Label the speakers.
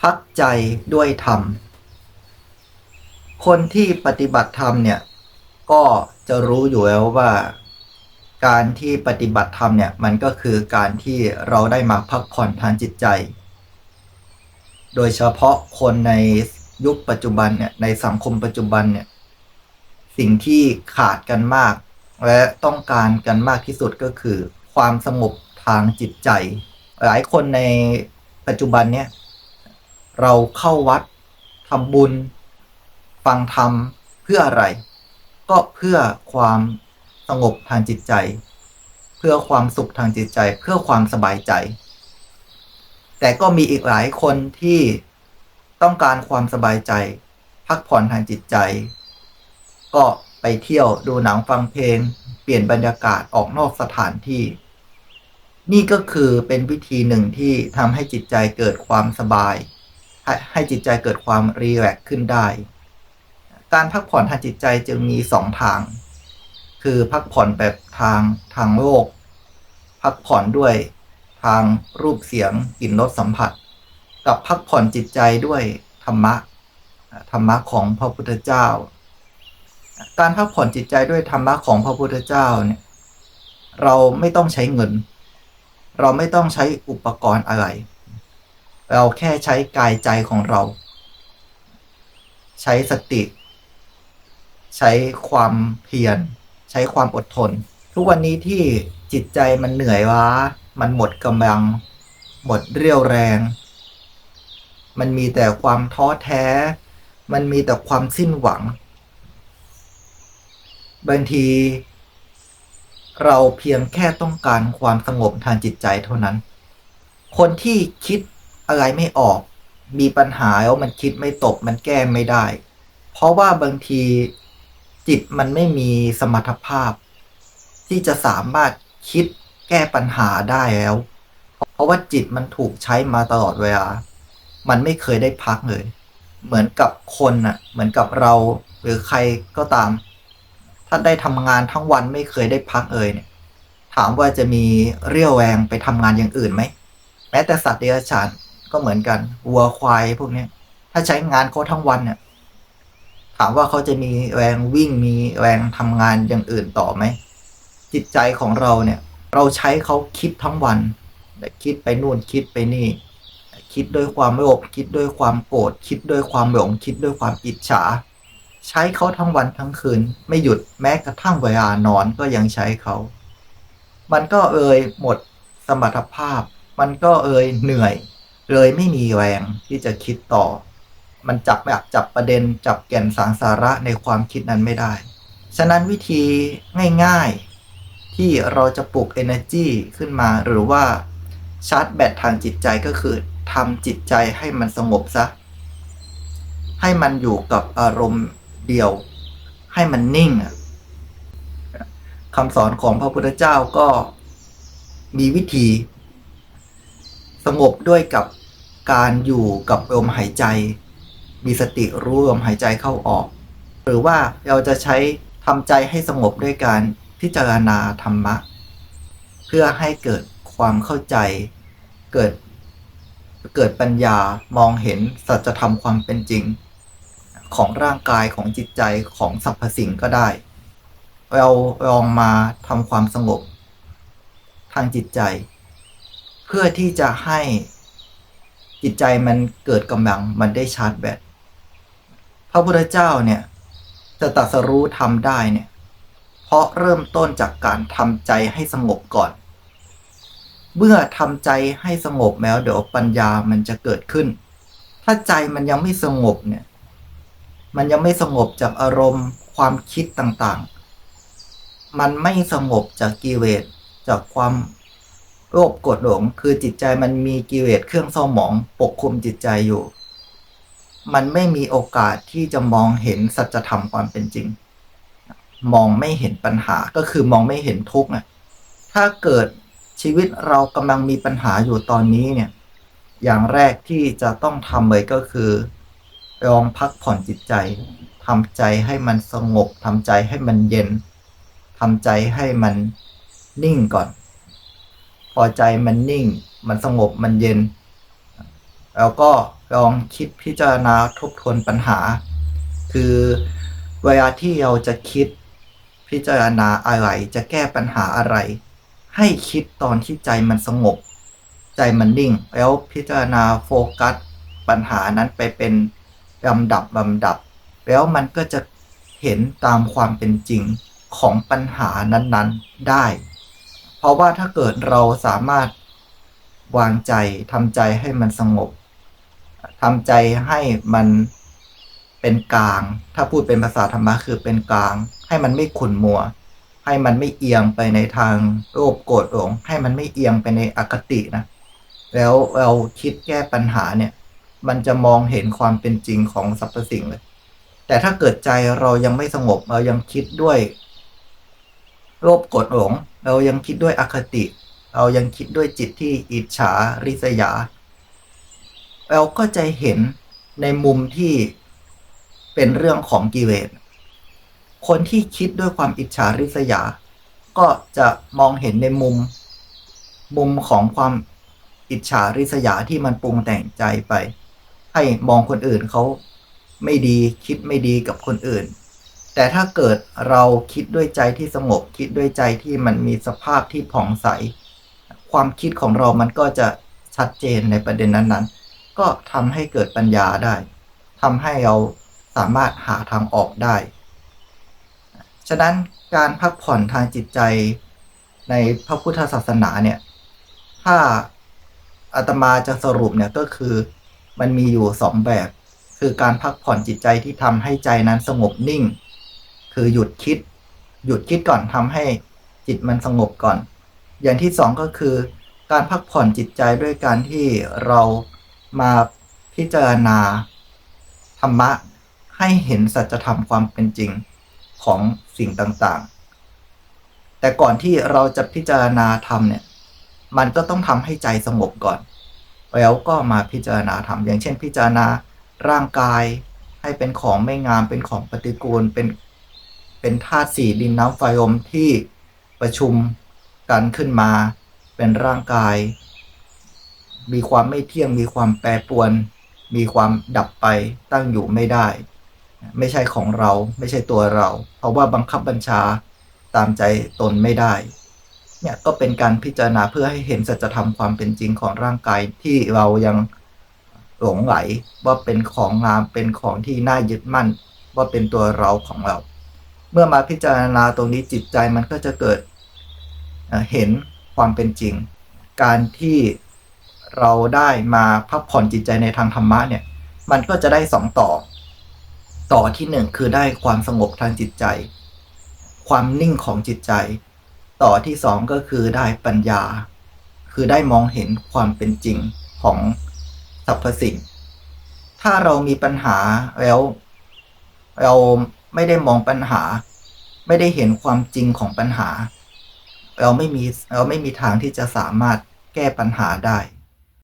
Speaker 1: พักใจด้วยธรรม คนที่ปฏิบัติธรรมเนี่ย ก็จะรู้อยู่แล้วว่า การที่ปฏิบัติธรรมเนี่ย มันก็คือการที่เราได้มาพักผ่อนทางจิตใจ โดยเฉพาะคนในยุคปัจจุบันเนี่ย ในสังคมปัจจุบันเนี่ย สิ่งที่ขาดกันมาก และต้องการกันมากที่สุดก็คือ ความสงบทางจิตใจ หลายคนในปัจจุบันเนี่ย เราเข้าวัดทำบุญ ฟังธรรมเพื่ออะไร ก็เพื่อความสงบทางจิตใจ เพื่อความสุขทางจิตใจ เพื่อความสบายใจ แต่ก็มีอีกหลายคนที่ต้องการความสบายใจ พักผ่อนทางจิตใจ ก็ไปเที่ยวดูหนังฟังเพลง เปลี่ยนบรรยากาศออกนอกสถานที่ นี่ก็คือเป็นวิธีหนึ่งที่ทำให้จิตใจเกิดความสบาย ให้จิตใจเกิดความรีแลกขึ้นได้ การพักผ่อนทางจิตใจจึงมีสองทาง คือพักผ่อนแบบทางทางโลก พักผ่อนด้วยทางรูปเสียงกลิ่นรสสัมผัส กับพักผ่อนจิตใจด้วยธรรมะธรรมะของพระพุทธเจ้า การพักผ่อนจิตใจด้วยธรรมะของพระพุทธเจ้าเนี่ยเราไม่ต้องใช้เงิน เราไม่ต้องใช้อุปกรณ์อะไร เราแค่ใช้กายใจของเรา ใช้สติ ใช้ความเพียร ใช้ความอดทน ทุกวันนี้ที่จิตใจมันเหนื่อยล้ามันหมดกำลัง หมดเรี่ยวแรง มันมีแต่ความท้อแท้ มันมีแต่ความสิ้นหวัง บางที เราเพียงแค่ต้องการความสงบทางจิตใจเท่านั้น คนที่คิด อะไรไม่ออก มีปัญหาแล้วมันคิดไม่ตกมันแก้ไม่ได้ เพราะว่าบางทีจิตมันไม่มีสมรรถภาพ ที่จะสามารถคิดแก้ปัญหาได้แล้ว เพราะว่าจิตมันถูกใช้มาตลอดเวลา มันไม่เคยได้พักเลย เหมือนกับคนน่ะ เหมือนกับเราหรือใครก็ตาม ถ้าได้ทำงานทั้งวันไม่เคยได้พักเลยเนี่ย ถามว่าจะมีเรี่ยวแรงไปทำงานอย่างอื่นไหม แม้แต่สัตว์เดรัจฉาน ก็เหมือนกันวัวควายพวกนี้ถ้าใช้งานเขาทั้งวันเนี่ยถามว่าเขาจะมีแรงวิ่งมีแรงทำงานอย่างอื่นต่อไหม จิตใจของเราเนี่ย เราใช้เขาคิดทั้งวันคิดไปนู่นคิดไปนี่ คิดด้วยความโลภคิดด้วยความโกรธคิดด้วยความหลงคิดด้วยความอิจฉา ใช้เขาทั้งวันทั้งคืน ไม่หยุดแม้กระทั่งเวลานอนก็ยังใช้เขา มันก็เอ่ยหมดสมรรถภาพ มันก็เอ่ยเหนื่อย เลยไม่มีแรงที่จะคิดต่อ มันจับแบบจับประเด็นจับแก่นสารสาระในความคิดนั้นไม่ได้ ฉะนั้นวิธีง่ายๆ ที่เราจะปลุก energy ขึ้นมาหรือว่าชาร์จแบตทางจิตใจก็คือทำจิตใจให้มันสงบซะ ให้มันอยู่กับอารมณ์เดียว ให้มันนิ่งคำสอนของพระพุทธเจ้าก็มีวิธี สงบด้วยกับ การอยู่กับลมหายใจ มีสติรู้ลมหายใจเข้าออก หรือว่าเราจะใช้ทำใจให้สงบด้วยการพิจารณาธรรมะ เพื่อให้เกิดความเข้าใจ เกิดเกิดปัญญามองเห็นสัจธรรมความเป็นจริง ของร่างกายของจิตใจของสรรพสิ่งก็ได้ เราลองมาทำความสงบ ทางจิตใจ เพื่อที่จะให้ จิตใจมันเกิดกำลังมันได้ชาร์จแบตพระพุทธเจ้าเนี่ยจะตรัสรู้ทำได้เนี่ย เพราะเริ่มต้นจากการทำใจให้สงบก่อน เมื่อทำใจให้สงบแล้วเดี๋ยวปัญญามันจะเกิดขึ้น ถ้าใจมันยังไม่สงบเนี่ย มันยังไม่สงบจากอารมณ์ความคิดต่างๆ มันไม่สงบจากกิเลสจากความ โลภโกรธหลงคือจิตใจมันมีกิเลสเครื่องเศร้าหมองปกคลุมจิตใจอยู่ มันไม่มีโอกาสที่จะมองเห็นสัจธรรมความเป็นจริง มองไม่เห็นปัญหาก็คือมองไม่เห็นทุกข์นะถ้าเกิดชีวิตเรากำลังมีปัญหาอยู่ตอนนี้เนี่ย อย่างแรกที่จะต้องทำเลยก็คือลองพักผ่อนจิตใจทำใจให้มันสงบทำใจให้มันเย็นทำใจให้มันนิ่งก่อน อใจมันนิ่ง มันสงบมันเย็น แล้วก็ลองคิดพิจารณาทบทวนปัญหา คือเวลาที่เราจะคิดพิจารณาอะไรจะแก้ปัญหาอะไร ให้คิดตอนที่ใจมันสงบ ใจมันนิ่ง แล้วพิจารณาโฟกัสปัญหานั้นไปเป็นลำดับลำดับ แล้วมันก็จะเห็นตามความเป็นจริงของปัญหานั้นๆได้ เพราะว่าถ้าเกิดเราสามารถวางใจทำใจให้มันสงบทำใจให้มันเป็นกลาง ถ้าพูดเป็นภาษาธรรมะคือเป็นกลาง ให้มันไม่ขุ่นมัว ให้มันไม่เอียงไปในทางโลภโกรธหลงให้มันไม่เอียงไปในอคตินะ แล้วเราคิดแก้ปัญหาเนี่ย มันจะมองเห็นความเป็นจริงของสรรพสิ่งเลย แต่ถ้าเกิดใจเรายังไม่สงบเรายังคิดด้วยโลภโกรธหลง เรายังคิดด้วยอคติ เรายังคิดด้วยจิตที่อิจฉาริษยา เราก็จะเห็นในมุมที่เป็นเรื่องของกิเลสคนที่คิดด้วยความอิจฉาริษยา ก็จะมองเห็นในมุม มุมของความอิจฉาริษยาที่มันปรุงแต่งใจไป ให้มองคนอื่นเขาไม่ดีคิดไม่ดีกับคนอื่น แต่ถ้าเกิดเราคิดด้วยใจที่สงบคิดด้วยใจที่มันมีสภาพที่ผ่องใส ความคิดของเรามันก็จะชัดเจนในประเด็นนั้นๆ ก็ทำให้เกิดปัญญาได้ทำให้เราสามารถหาทางออกได้ ฉะนั้นการพักผ่อนทางจิตใจในพระพุทธศาสนาเนี่ย ถ้าอาตมาจะสรุปเนี่ยก็คือมันมีอยู่สองแบบ คือการพักผ่อนจิตใจที่ทำให้ใจนั้นสงบนิ่ง คือหยุดคิด หยุดคิดก่อนทำให้จิตมันสงบก่อน อย่างที่สองก็คือ การพักผ่อนจิตใจด้วยการที่เรามาพิจารณาธรรมะให้เห็นสัจธรรมความเป็นจริงของสิ่งต่างๆ แต่ก่อนที่เราจะพิจารณาธรรมเนี่ย มันก็ต้องทำให้ใจสงบก่อน แล้วก็มาพิจารณาธรรม อย่างเช่น พิจารณาร่างกายให้เป็นของไม่งาม เป็นของปฏิกูล เป็น เป็นธาตุสี่ดินน้ำไฟลมที่ประชุมกันขึ้นมาเป็นร่างกาย มีความไม่เที่ยงมีความแปรปรวน มีความดับไปตั้งอยู่ไม่ได้ ไม่ใช่ของเราไม่ใช่ตัวเรา เพราะว่าบังคับบัญชาตามใจตนไม่ได้เนี่ยก็เป็นการพิจารณาเพื่อให้เห็นสัจธรรมความเป็นจริงของร่างกายที่เรายังหลงไหลว่าเป็นของงามเป็นของที่น่ายึดมั่น ว่าเป็นตัวเราของเรา เมื่อมาพิจารณาตรงนี้จิตใจมันก็จะเกิดเห็นความเป็นจริง การที่เราได้มาพักผ่อนจิตใจในทางธรรมะเนี่ย มันก็จะได้สองต่อ ต่อที่หนึ่งคือได้ความสงบทางจิตใจ ความนิ่งของจิตใจ ต่อที่สองก็คือได้ปัญญา คือได้มองเห็นความเป็นจริงของสรรพสิ่ง ถ้าเรามีปัญหาแล้วเรา ไม่ได้มองปัญหา ไม่ได้เห็นความจริงของปัญหา เราไม่มีเราไม่มีทางที่จะสามารถแก้ปัญหาได้